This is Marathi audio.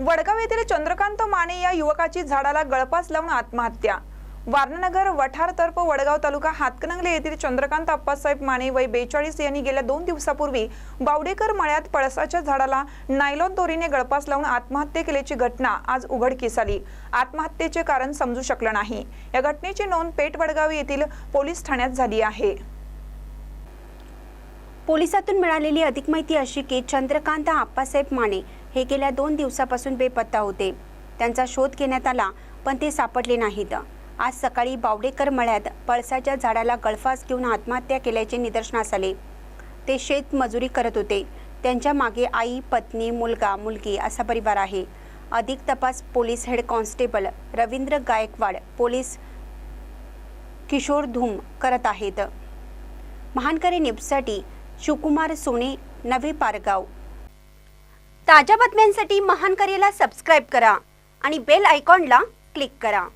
वडगाव येथील चंद्रकांत माने या युवकाची झाडाला गळपास लावून आत्महत्या. वारणानगर वठार तर्फ वडगाव तालुका हातकणंगले येथील चंद्रकांत अप्पासाहेब माने वय बेचाळीस यांनी गेल्या दोन दिवसापूर्वी बावडेकर मळ्यात पळसाच्या झाडाला नायलॉन दोरीने गळपास लावून आत्महत्या केल्याची घटना आज उघडकीस आली. आत्महत्येचे कारण समजू शकलं नाही. या घटनेची नोंद पेठ वडगाव येथील पोलीस ठाण्यात झाली आहे. पोलिसातून मिळालेली अधिक माहिती अशी की चंद्रकांत आप्पासाहेब माने हे गेल्या दोन दिवसापासून बेपत्ता होते. त्यांचा शोध घेण्यात आला पण ते सापडले नाहीत. आज सकाळी बावडेकर मळ्यात पळसाच्या झाडाला गळफास घेऊन आत्महत्या केल्याचे निदर्शनास आले. ते शेत मजुरी करत होते. त्यांच्या मागे आई पत्नी मुलगा मुलगी असा परिवार आहे. अधिक तपास police head constable Ravindra Gaikwad police Kishor Dhoom करत आहेत. महानकरी न्यूजसाठी शिवकुमार सोने नवे पारगाव. ताज्या बातम्यांसाठी महानकरीला सबस्क्राईब करा आणि बेल आयकॉनला क्लिक करा.